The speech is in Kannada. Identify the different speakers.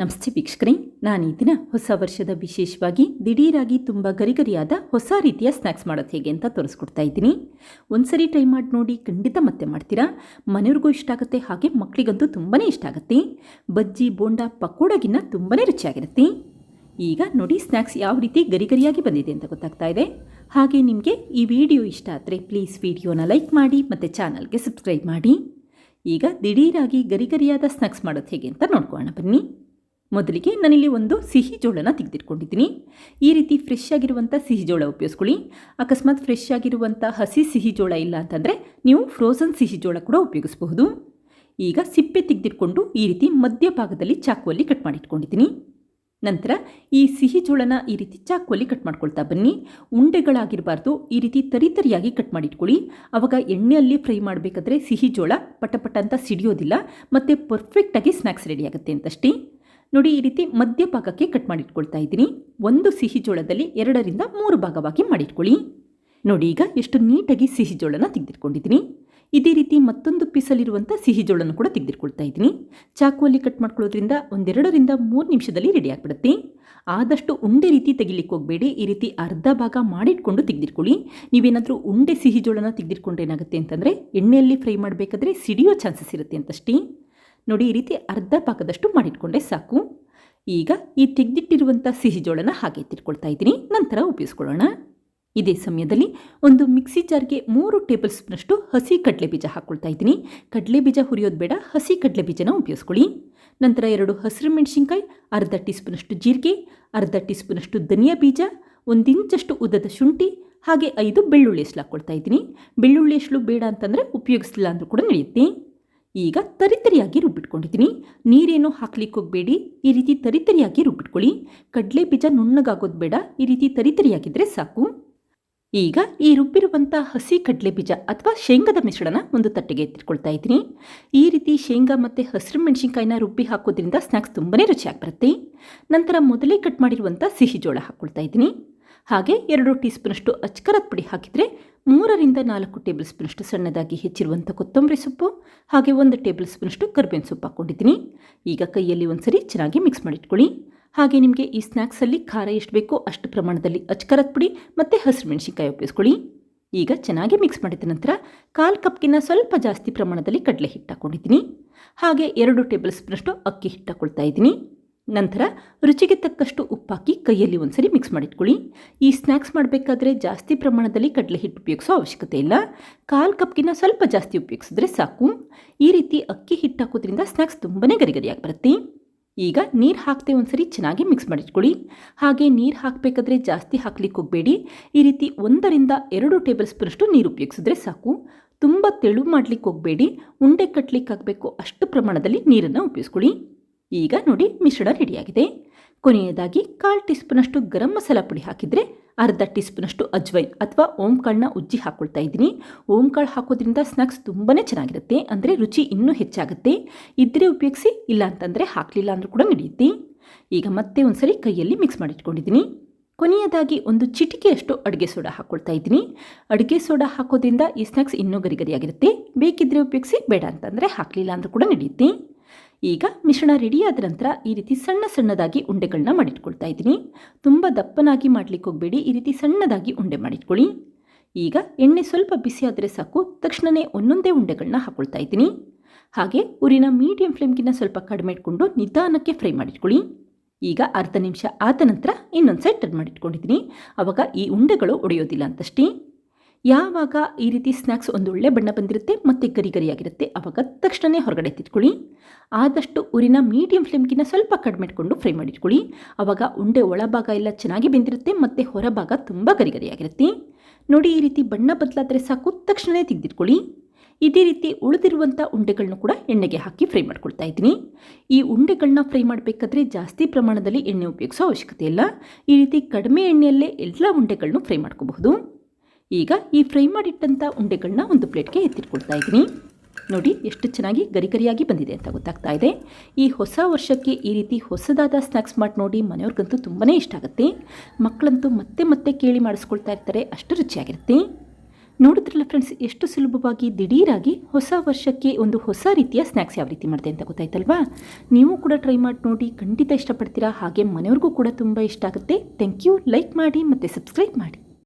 Speaker 1: ನಮಸ್ತೆ ವೀಕ್ಷಕರೇ, ನಾನು ಈ ದಿನ ಹೊಸ ವರ್ಷದ ವಿಶೇಷವಾಗಿ ದಿಢೀರಾಗಿ ತುಂಬ ಗರಿಗರಿಯಾದ ಹೊಸ ರೀತಿಯ ಸ್ನ್ಯಾಕ್ಸ್ ಮಾಡೋದು ಹೇಗೆ ಅಂತ ತೋರಿಸ್ಕೊಡ್ತಾ ಇದ್ದೀನಿ. ಒಂದ್ಸರಿ ಟ್ರೈ ಮಾಡಿ ನೋಡಿ ಖಂಡಿತ ಮತ್ತೆ ಮಾಡ್ತೀರಾ? ಮನೆಯವ್ರಿಗೂ ಇಷ್ಟ ಆಗುತ್ತೆ, ಹಾಗೆ ಮಕ್ಕಳಿಗಂತೂ ತುಂಬಾ ಇಷ್ಟ ಆಗುತ್ತೆ. ಬಜ್ಜಿ, ಬೋಂಡ, ಪಕೋಡಗಿನ್ನ ತುಂಬಾ ರುಚಿಯಾಗಿರುತ್ತೆ. ಈಗ ನೋಡಿ ಸ್ನ್ಯಾಕ್ಸ್ ಯಾವ ರೀತಿ ಗರಿಗರಿಯಾಗಿ ಬಂದಿದೆ ಅಂತ ಗೊತ್ತಾಗ್ತಾ ಇದೆ. ಹಾಗೆ ನಿಮಗೆ ಈ ವಿಡಿಯೋ ಇಷ್ಟ ಆದರೆ ಪ್ಲೀಸ್ ವಿಡಿಯೋನ ಲೈಕ್ ಮಾಡಿ, ಮತ್ತು ಚಾನಲ್ಗೆ ಸಬ್ಸ್ಕ್ರೈಬ್ ಮಾಡಿ. ಈಗ ದಿಢೀರಾಗಿ ಗರಿಗರಿಯಾದ ಸ್ನ್ಯಾಕ್ಸ್ ಮಾಡೋದು ಹೇಗೆ ಅಂತ ನೋಡ್ಕೊಳ್ಳೋಣ ಬನ್ನಿ. ಮೊದಲಿಗೆ ನಾನಿಲ್ಲಿ ಒಂದು ಸಿಹಿ ಜೋಳನ ತೆಗೆದಿಟ್ಕೊಂಡಿದ್ದೀನಿ. ಈ ರೀತಿ ಫ್ರೆಶ್ ಆಗಿರುವಂಥ ಸಿಹಿ ಜೋಳ ಉಪಯೋಗಿಸ್ಕೊಳ್ಳಿ. ಅಕಸ್ಮಾತ್ ಫ್ರೆಶ್ ಆಗಿರುವಂಥ ಹಸಿ ಸಿಹಿ ಜೋಳ ಇಲ್ಲ ಅಂತಂದರೆ ನೀವು ಫ್ರೋಸನ್ ಸಿಹಿ ಜೋಳ ಕೂಡ ಉಪಯೋಗಿಸಬಹುದು. ಈಗ ಸಿಪ್ಪೆ ತೆಗೆದಿಟ್ಕೊಂಡು ಈ ರೀತಿ ಮಧ್ಯಭಾಗದಲ್ಲಿ ಚಾಕುವಲ್ಲಿ ಕಟ್ ಮಾಡಿಟ್ಕೊಂಡಿದ್ದೀನಿ. ನಂತರ ಈ ಸಿಹಿ ಜೋಳನ ಈ ರೀತಿ ಚಾಕುವಲ್ಲಿ ಕಟ್ ಮಾಡ್ಕೊಳ್ತಾ ಬನ್ನಿ. ಉಂಡೆಗಳಾಗಿರಬಾರ್ದು, ಈ ರೀತಿ ತರಿತರಿಯಾಗಿ ಕಟ್ ಮಾಡಿಟ್ಕೊಳ್ಳಿ. ಆವಾಗ ಎಣ್ಣೆಯಲ್ಲಿ ಫ್ರೈ ಮಾಡಬೇಕಾದ್ರೆ ಸಿಹಿ ಜೋಳ ಪಟ ಅಂತ ಸಿಡಿಯೋದಿಲ್ಲ, ಮತ್ತು ಪರ್ಫೆಕ್ಟಾಗಿ ಸ್ನ್ಯಾಕ್ಸ್ ರೆಡಿ ಆಗುತ್ತೆ ಅಂತಷ್ಟೇ. ನೋಡಿ, ಈ ರೀತಿ ಮಧ್ಯ ಭಾಗಕ್ಕೆ ಕಟ್ ಮಾಡಿಟ್ಕೊಳ್ತಾ ಇದ್ದೀನಿ. ಒಂದು ಸಿಹಿ ಜೋಳದಲ್ಲಿ ಎರಡರಿಂದ ಮೂರು ಭಾಗವಾಗಿ ಮಾಡಿಟ್ಕೊಳ್ಳಿ. ನೋಡಿ, ಈಗ ಎಷ್ಟು ನೀಟಾಗಿ ಸಿಹಿ ಜೋಳನ ತೆಗೆದಿಟ್ಕೊಂಡಿದ್ದೀನಿ. ಇದೇ ರೀತಿ ಮತ್ತೊಂದು ಪೀಸಲ್ಲಿರುವಂಥ ಸಿಹಿ ಜೋಳನ ಕೂಡ ತೆಗೆದಿಟ್ಕೊಳ್ತಾ ಇದ್ದೀನಿ. ಚಾಕುವಲ್ಲಿ ಕಟ್ ಮಾಡ್ಕೊಳ್ಳೋದ್ರಿಂದ ಒಂದೆರಡರಿಂದ ಮೂರು ನಿಮಿಷದಲ್ಲಿ ರೆಡಿ ಆಗಿಬಿಡುತ್ತೆ. ಆದಷ್ಟು ಉಂಡೆ ರೀತಿ ತೆಗಿಲಿಕ್ಕೆ ಹೋಗಬೇಡಿ. ಈ ರೀತಿ ಅರ್ಧ ಭಾಗ ಮಾಡಿಟ್ಕೊಂಡು ತೆಗೆದಿಟ್ಕೊಳ್ಳಿ. ನೀವೇನಾದರೂ ಉಂಡೆ ಸಿಹಿ ಜೋಳನ ತೆಗೆದಿಟ್ಕೊಂಡ್ರೆ ಏನಾಗುತ್ತೆ ಅಂತಂದರೆ, ಎಣ್ಣೆಯಲ್ಲಿ ಫ್ರೈ ಮಾಡಬೇಕಾದ್ರೆ ಸಿಡಿಯೋ ಚಾನ್ಸಸ್ ಇರುತ್ತೆ ಅಂತಷ್ಟೇ. ನೋಡಿ, ಈ ರೀತಿ ಅರ್ಧ ಪಾಕದಷ್ಟು ಮಾಡಿಟ್ಕೊಂಡೆ ಸಾಕು. ಈಗ ಈ ತೆಗೆದಿಟ್ಟಿರುವಂಥ ಸಿಹಿ ಜೋಳನ ಹಾಗೆ ಎತ್ತಿಟ್ಕೊಳ್ತಾ ಇದ್ದೀನಿ. ನಂತರ ಉಪಯೋಗಿಸ್ಕೊಳ್ಳೋಣ ಇದೇ ಸಮಯದಲ್ಲಿ ಒಂದು ಮಿಕ್ಸಿ ಜಾರ್ಗೆ ಮೂರು ಟೇಬಲ್ ಸ್ಪೂನಷ್ಟು ಹಸಿ ಕಡಲೆ ಬೀಜ ಹಾಕ್ಕೊಳ್ತಾ ಇದ್ದೀನಿ. ಕಡಲೆ ಬೀಜ ಹುರಿಯೋದು ಬೇಡ, ಹಸಿ ಕಡಲೆ ಬೀಜನ ಉಪಯೋಗಿಸ್ಕೊಳ್ಳಿ ನಂತರ ಎರಡು ಹಸಿರು ಮೆಣಸಿನ್ಕಾಯಿ, ಅರ್ಧ ಟೀ ಸ್ಪೂನಷ್ಟು ಜೀರಿಗೆ, ಅರ್ಧ ಟೀ ಸ್ಪೂನಷ್ಟು ಧನಿಯಾ ಬೀಜ, ಒಂದಿಂಚಷ್ಟು ಉದ್ದದ ಶುಂಠಿ, ಹಾಗೆ ಐದು ಬೆಳ್ಳುಳ್ಳಿ ಎಸ್ಲು ಹಾಕ್ಕೊಳ್ತಾ ಇದ್ದೀನಿ. ಬೆಳ್ಳುಳ್ಳಿ ಎಸ್ಲು ಬೇಡ ಅಂತಂದರೆ ಉಪಯೋಗಿಸ್ಲಿಲ್ಲ ಅಂದರೂ ಕೂಡ ನಡೆಯುತ್ತೆ. ಈಗ ತರಿತರಿಯಾಗಿ ರುಬ್ಬಿಟ್ಕೊಂಡಿದ್ದೀನಿ. ನೀರೇನು ಹಾಕ್ಲಿಕ್ಕೆ ಹೋಗಬೇಡಿ, ಈ ರೀತಿ ತರಿತರಿಯಾಗಿ ರುಬ್ಬಿಟ್ಕೊಳ್ಳಿ. ಕಡಲೆ ಬೀಜ ನುಣ್ಣಗಾಗೋದು ಬೇಡ, ಈ ರೀತಿ ತರಿತರಿಯಾಗಿದ್ದರೆ ಸಾಕು. ಈಗ ಈ ರುಬ್ಬಿರುವಂಥ ಹಸಿ ಕಡಲೆ ಬೀಜ ಅಥವಾ ಶೇಂಗಾದ ಮಿಶ್ರಣ ಒಂದು ತಟ್ಟೆಗೆ ಎತ್ತಿಟ್ಕೊಳ್ತಾ ಇದ್ದೀನಿ. ಈ ರೀತಿ ಶೇಂಗಾ ಮತ್ತು ಹಸಿರು ಮೆಣಸಿನ್ಕಾಯಿನ ರುಬ್ಬಿ ಹಾಕೋದ್ರಿಂದ ಸ್ನ್ಯಾಕ್ಸ್ ತುಂಬನೇ ರುಚಿಯಾಗಿ ಬರುತ್ತೆ. ನಂತರ ಮೊದಲೇ ಕಟ್ ಮಾಡಿರುವಂಥ ಸಿಹಿ ಜೋಳ ಹಾಕ್ಕೊಳ್ತಾ ಇದ್ದೀನಿ. ಹಾಗೆ ಎರಡು ಟೀ ಸ್ಪೂನಷ್ಟು ಅಚ್ಕರದ ಪುಡಿ ಹಾಕಿದರೆ ಮೂರರಿಂದ ನಾಲ್ಕು ಟೇಬಲ್ ಸ್ಪೂನಷ್ಟು ಸಣ್ಣದಾಗಿ ಹೆಚ್ಚಿರುವಂಥ ಕೊತ್ತಂಬರಿ ಸೊಪ್ಪು, ಹಾಗೆ ಒಂದು ಟೇಬಲ್ ಸ್ಪೂನಷ್ಟು ಕರ್ಬೇವಿನ ಸೊಪ್ಪು ಹಾಕ್ಕೊಂಡಿದ್ದೀನಿ. ಈಗ ಕೈಯಲ್ಲಿ ಒಂದ್ಸರಿ ಚೆನ್ನಾಗಿ ಮಿಕ್ಸ್ ಮಾಡಿಟ್ಕೊಳ್ಳಿ. ಹಾಗೆ ನಿಮಗೆ ಈ ಸ್ನ್ಯಾಕ್ಸಲ್ಲಿ ಖಾರ ಎಷ್ಟು ಬೇಕೋ ಅಷ್ಟು ಪ್ರಮಾಣದಲ್ಲಿ ಅಚ್ಕರದ ಪುಡಿ ಮತ್ತು ಹಸಿರು ಮೆಣಸಿನ್ಕಾಯಿ ಉಪಯೋಗಿಸ್ಕೊಳ್ಳಿ. ಈಗ ಚೆನ್ನಾಗಿ ಮಿಕ್ಸ್ ಮಾಡಿದ ನಂತರ ಕಾಲು ಕಪ್ಗಿನ್ನ ಸ್ವಲ್ಪ ಜಾಸ್ತಿ ಪ್ರಮಾಣದಲ್ಲಿ ಕಡಲೆ ಹಿಟ್ಟು ಹಾಕ್ಕೊಂಡಿದ್ದೀನಿ. ಹಾಗೆ ಎರಡು ಟೇಬಲ್ ಸ್ಪೂನಷ್ಟು ಅಕ್ಕಿ ಹಿಟ್ಟು ಹಾಕ್ಕೊಳ್ತಾ ಇದ್ದೀನಿ. ನಂತರ ರುಚಿಗೆ ತಕ್ಕಷ್ಟು ಉಪ್ಪಾಕಿ ಕೈಯಲ್ಲಿ ಒಂದ್ಸರಿ ಮಿಕ್ಸ್ ಮಾಡಿಟ್ಕೊಳ್ಳಿ. ಈ ಸ್ನ್ಯಾಕ್ಸ್ ಮಾಡಬೇಕಾದ್ರೆ ಜಾಸ್ತಿ ಪ್ರಮಾಣದಲ್ಲಿ ಕಡಲೆ ಹಿಟ್ಟು ಉಪಯೋಗಿಸೋ ಅವಶ್ಯಕತೆ ಇಲ್ಲ. ಕಾಲು ಕಪ್ಗಿನ ಸ್ವಲ್ಪ ಜಾಸ್ತಿ ಉಪಯೋಗಿಸಿದ್ರೆ ಸಾಕು. ಈ ರೀತಿ ಅಕ್ಕಿ ಹಿಟ್ಟು ಹಾಕೋದ್ರಿಂದ ಸ್ನ್ಯಾಕ್ಸ್ ತುಂಬನೇ ಗರಿಗರಿಯಾಗಿ ಬರುತ್ತೆ. ಈಗ ನೀರು ಹಾಕದೆ ಒಂದ್ಸರಿ ಚೆನ್ನಾಗಿ ಮಿಕ್ಸ್ ಮಾಡಿಟ್ಕೊಳ್ಳಿ. ಹಾಗೆ ನೀರು ಹಾಕಬೇಕಾದ್ರೆ ಜಾಸ್ತಿ ಹಾಕ್ಲಿಕ್ಕೆ ಹೋಗಬೇಡಿ. ಈ ರೀತಿ ಒಂದರಿಂದ ಎರಡು ಟೇಬಲ್ ಸ್ಪೂನಷ್ಟು ನೀರು ಉಪಯೋಗಿಸಿದ್ರೆ ಸಾಕು. ತುಂಬ ತೆಳು ಮಾಡಲಿಕ್ಕೆ ಹೋಗಬೇಡಿ. ಉಂಡೆ ಕಟ್ಟಲಿಕ್ಕೆ ಆಗಬೇಕು ಅಷ್ಟು ಪ್ರಮಾಣದಲ್ಲಿ ನೀರನ್ನು ಉಪಯೋಗಿಸ್ಕೊಳ್ಳಿ. ಈಗ ನೋಡಿ ಮಿಶ್ರಣ ರೆಡಿಯಾಗಿದೆ. ಕೊನೆಯದಾಗಿ ಕಾಲು ಟೀ ಸ್ಪೂನಷ್ಟು ಗರಂ ಮಸಾಲ ಪುಡಿ ಹಾಕಿದರೆ ಅರ್ಧ ಟೀ ಸ್ಪೂನಷ್ಟು ಅಜ್ವೈನ್ ಅಥವಾ ಓಂಕಾಳನ್ನ ಉಜ್ಜಿ ಹಾಕ್ಕೊಳ್ತಾ ಇದ್ದೀನಿ. ಓಂಕಾಳು ಹಾಕೋದ್ರಿಂದ ಸ್ನ್ಯಾಕ್ಸ್ ತುಂಬಾ ಚೆನ್ನಾಗಿರುತ್ತೆ, ಅಂದರೆ ರುಚಿ ಇನ್ನೂ ಹೆಚ್ಚಾಗುತ್ತೆ. ಇದ್ದರೆ ಉಪಯೋಗಿಸಿ, ಇಲ್ಲ ಅಂತಂದರೆ ಹಾಕಲಿಲ್ಲ ಅಂದರೂ ಕೂಡ ನಡೆಯುತ್ತೆ. ಈಗ ಮತ್ತೆ ಒಂದ್ಸರಿ ಕೈಯಲ್ಲಿ ಮಿಕ್ಸ್ ಮಾಡಿಟ್ಕೊಂಡಿದ್ದೀನಿ. ಕೊನೆಯದಾಗಿ ಒಂದು ಚಿಟಿಕೆಯಷ್ಟು ಅಡುಗೆ ಸೋಡಾ ಹಾಕ್ಕೊಳ್ತಾ ಇದ್ದೀನಿ. ಅಡುಗೆ ಸೋಡಾ ಹಾಕೋದ್ರಿಂದ ಈ ಸ್ನ್ಯಾಕ್ಸ್ ಇನ್ನೂ ಗರಿಗರಿಯಾಗಿರುತ್ತೆ ಬೇಕಿದ್ದರೆ ಉಪಯೋಗಿಸಿ, ಬೇಡ ಅಂತಂದರೆ ಹಾಕಲಿಲ್ಲ ಅಂದರೂ ಕೂಡ ನಡೆಯುತ್ತೆ. ಈಗ ಮಿಶ್ರಣ ರೆಡಿಯಾದ ನಂತರ ಈ ರೀತಿ ಸಣ್ಣ ಸಣ್ಣದಾಗಿ ಉಂಡೆಗಳನ್ನ ಮಾಡಿಟ್ಕೊಳ್ತಾ ಇದ್ದೀನಿ. ತುಂಬ ದಪ್ಪನಾಗಿ ಮಾಡಲಿಕ್ಕೆ ಹೋಗಬೇಡಿ. ಈ ರೀತಿ ಸಣ್ಣದಾಗಿ ಉಂಡೆ ಮಾಡಿಟ್ಕೊಳ್ಳಿ. ಈಗ ಎಣ್ಣೆ ಸ್ವಲ್ಪ ಬಿಸಿ ಆದರೆ ಸಾಕು. ತಕ್ಷಣವೇ ಒಂದೊಂದೇ ಉಂಡೆಗಳನ್ನ ಹಾಕ್ಕೊಳ್ತಾ ಇದ್ದೀನಿ. ಹಾಗೆ ಊರಿನ ಮೀಡಿಯಂ ಫ್ಲೇಮ್ಗಿನ್ನ ಸ್ವಲ್ಪ ಕಡಿಮೆ ಇಟ್ಕೊಂಡು ನಿಧಾನಕ್ಕೆ ಫ್ರೈ ಮಾಡಿಟ್ಕೊಳ್ಳಿ. ಈಗ ಅರ್ಧ ನಿಮಿಷ ಆದ ನಂತರ ಇನ್ನೊಂದು ಸೈಡ್ ಟರ್ನ್ ಮಾಡಿಟ್ಕೊಂಡಿದ್ದೀನಿ. ಆವಾಗ ಈ ಉಂಡೆಗಳು ಒಡೆಯೋದಿಲ್ಲ ಅಂತಷ್ಟೇ. ಯಾವಾಗ ಈ ರೀತಿ ಸ್ನ್ಯಾಕ್ಸ್ ಒಂದೊಳ್ಳೆ ಬಣ್ಣ ಬಂದಿರುತ್ತೆ ಮತ್ತು ಗರಿ ಗರಿಯಾಗಿರುತ್ತೆ, ಅವಾಗ ತಕ್ಷಣವೇ ಹೊರಗಡೆ ತಿಟ್ಕೊಳ್ಳಿ ಆದಷ್ಟು ಊರಿನ ಮೀಡಿಯಂ ಫ್ಲೇಮ್ಗಿನ್ನ ಸ್ವಲ್ಪ ಕಡಿಮೆ ಇಟ್ಕೊಂಡು ಫ್ರೈ ಮಾಡಿಟ್ಕೊಳ್ಳಿ. ಆವಾಗ ಉಂಡೆ ಒಳಭಾಗ ಎಲ್ಲ ಚೆನ್ನಾಗಿ ಬೆಂದಿರುತ್ತೆ ಮತ್ತು ಹೊರಭಾಗ ತುಂಬ ಗರಿ ಗರಿಯಾಗಿರುತ್ತೆ. ನೋಡಿ ಈ ರೀತಿ ಬಣ್ಣ ಬದಲಾದರೆ ಸಾಕು ತಕ್ಷಣವೇ ತೆಗೆದಿಟ್ಕೊಳ್ಳಿ. ಇದೇ ರೀತಿ ಉಳಿದಿರುವಂಥ ಉಂಡೆಗಳನ್ನು ಕೂಡ ಎಣ್ಣೆಗೆ ಹಾಕಿ ಫ್ರೈ ಮಾಡ್ಕೊಳ್ತಾ ಇದ್ದೀನಿ. ಈ ಉಂಡೆಗಳನ್ನ ಫ್ರೈ ಮಾಡಬೇಕಾದ್ರೆ ಜಾಸ್ತಿ ಪ್ರಮಾಣದಲ್ಲಿ ಎಣ್ಣೆ ಉಪಯೋಗಿಸೋ ಅವಶ್ಯಕತೆ ಇಲ್ಲ. ಈ ರೀತಿ ಕಡಿಮೆ ಎಣ್ಣೆಯಲ್ಲೇ ಎಲ್ಲ ಉಂಡೆಗಳನ್ನೂ ಫ್ರೈ ಮಾಡ್ಕೋಬಹುದು. ಈಗ ಈ ಫ್ರೈ ಮಾಡಿಟ್ಟಂಥ ಉಂಡೆಗಳನ್ನ ಒಂದು ಪ್ಲೇಟ್ಗೆ ಎತ್ತಿಟ್ಕೊಳ್ತಾ ಇದ್ದೀನಿ. ನೋಡಿ ಎಷ್ಟು ಚೆನ್ನಾಗಿ ಗರಿಗರಿಯಾಗಿ ಬಂದಿದೆ ಅಂತ ಗೊತ್ತಾಗ್ತಾ ಇದೆ. ಈ ಹೊಸ ವರ್ಷಕ್ಕೆ ಈ ರೀತಿ ಹೊಸದಾದ ಸ್ನ್ಯಾಕ್ಸ್ ಮಾಡಿ ನೋಡಿ ಮನೆಯವ್ರಿಗಂತೂ ತುಂಬಾ ಇಷ್ಟ ಆಗುತ್ತೆ. ಮಕ್ಕಳಂತೂ ಮತ್ತೆ ಮತ್ತೆ ಕೇಳಿ ಮಾಡಿಸ್ಕೊಳ್ತಾ ಇರ್ತಾರೆ, ಅಷ್ಟು ರುಚಿಯಾಗಿರುತ್ತೆ. ನೋಡಿದ್ರಲ್ಲ ಫ್ರೆಂಡ್ಸ್, ಎಷ್ಟು ಸುಲಭವಾಗಿ ದಿಢೀರಾಗಿ ಹೊಸ ವರ್ಷಕ್ಕೆ ಒಂದು ಹೊಸ ರೀತಿಯ ಸ್ನ್ಯಾಕ್ಸ್ ಯಾವ ರೀತಿ ಮಾಡಿದೆ ಅಂತ ಗೊತ್ತಾಯ್ತಲ್ವಾ? ನೀವು ಕೂಡ ಟ್ರೈ ಮಾಡಿ ನೋಡಿ, ಖಂಡಿತ ಇಷ್ಟಪಡ್ತೀರಾ. ಹಾಗೆ ಮನೆಯವ್ರಿಗೂ ಕೂಡ ತುಂಬ ಇಷ್ಟ ಆಗುತ್ತೆ. Thank you. ಲೈಕ್ ಮಾಡಿ ಮತ್ತು ಸಬ್ಸ್ಕ್ರೈಬ್ ಮಾಡಿ.